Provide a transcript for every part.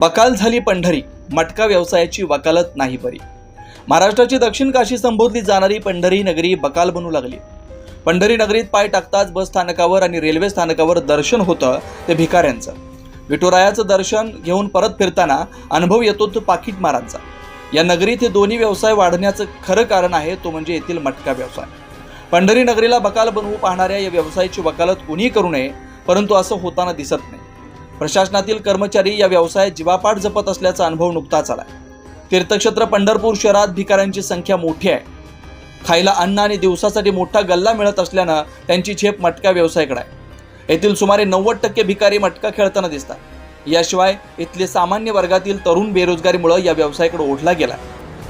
बकाल झाली पंढरी मटका व्यवसायाची वकालत नाही बरी महाराष्ट्राची दक्षिण काशी संबोधली जाणारी पंढरी नगरी बकाल बनू लागली. पंढरी नगरीत पाय टाकताच बस स्थानकावर आणि रेल्वे स्थानकावर दर्शन होतं ते भिकाऱ्यांचं. विठुरायाचं दर्शन घेऊन परत फिरताना अनुभव येतो तो पाकिट मारांचा. या नगरीत हे दोन्ही व्यवसाय वाढण्याचं खरं कारण आहे तो म्हणजे येथील मटका व्यवसाय. पंढरी नगरीला बकाल बनवू पाहणाऱ्या या व्यवसायाची वकालत कुणीही करू नये परंतु असं होताना दिसत नाही. प्रशासनातील कर्मचारी या व्यवसायात जीवापाठ जपत असल्याचा अनुभव नुकताच आलाय. तीर्थक्षेत्र पंढरपूर शहरात भिकाऱ्यांची संख्या मोठी आहे. खायला अन्न आणि दिवसासाठी मोठा गल्ला मिळत असल्यानं त्यांची झेप मटका व्यवसायाकडे आहे. येथील सुमारे नव्वद टक्के भिकारी मटका खेळताना दिसतात. याशिवाय इथले सामान्य वर्गातील तरुण बेरोजगारीमुळे या व्यवसायाकडे ओढला गेला.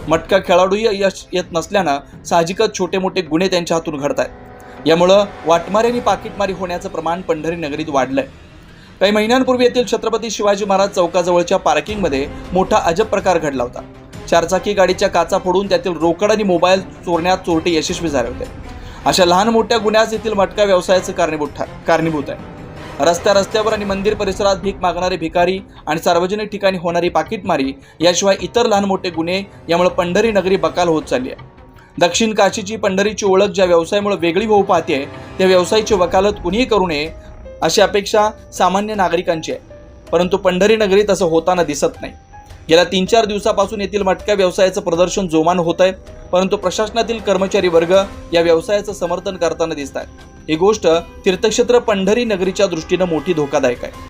मटका खेळाडूही यश येत नसल्यानं साहजिकच छोटे मोठे गुन्हे त्यांच्या हातून घडत आहेत यामुळं वाटमारी आणि पाकिटमारी होण्याचं प्रमाण पंढरी नगरीत वाढलंय. काही महिन्यांपूर्वी येथील छत्रपती शिवाजी महाराज चौकाजवळच्या पार्किंगमध्ये मोठा अजब प्रकार घडला होता. चारचाकी गाडीच्या काचा फोडून त्यातील रोकड आणि मोबाईल चोरण्यात चोरटे यशस्वी झाले होते. अशा लहान मोठ्या गुन्ह्यास येथील मटका व्यवसायाचं कारणीभूत कारणीभूत आहे. रस्त्या रस्त्यावर आणि मंदिर परिसरात भीक मागणारे भिकारी आणि सार्वजनिक ठिकाणी होणारी पाकिटमारी याशिवाय इतर लहान मोठे गुन्हे यामुळे पंढरी नगरी बकाल होत चालली आहे. दक्षिण काशीची पंढरीची ओळख ज्या व्यवसायामुळे वेगळी होऊ पाहते त्या व्यवसायाची वकालत कुणीही करू नये अशी अपेक्षा सामान्य नागरिकांची आहे. परंतु पंढरी नगरीत असं होताना दिसत नाही. गेल्या तीन चार दिवसापासून येथील मटक्या व्यवसायाचं प्रदर्शन जोमान होत आहे. परंतु प्रशासनातील कर्मचारी वर्ग या व्यवसायाचं समर्थन करताना दिसत आहेत ही गोष्ट तीर्थक्षेत्र पंढरी नगरीच्या दृष्टीनं मोठी धोकादायक आहे.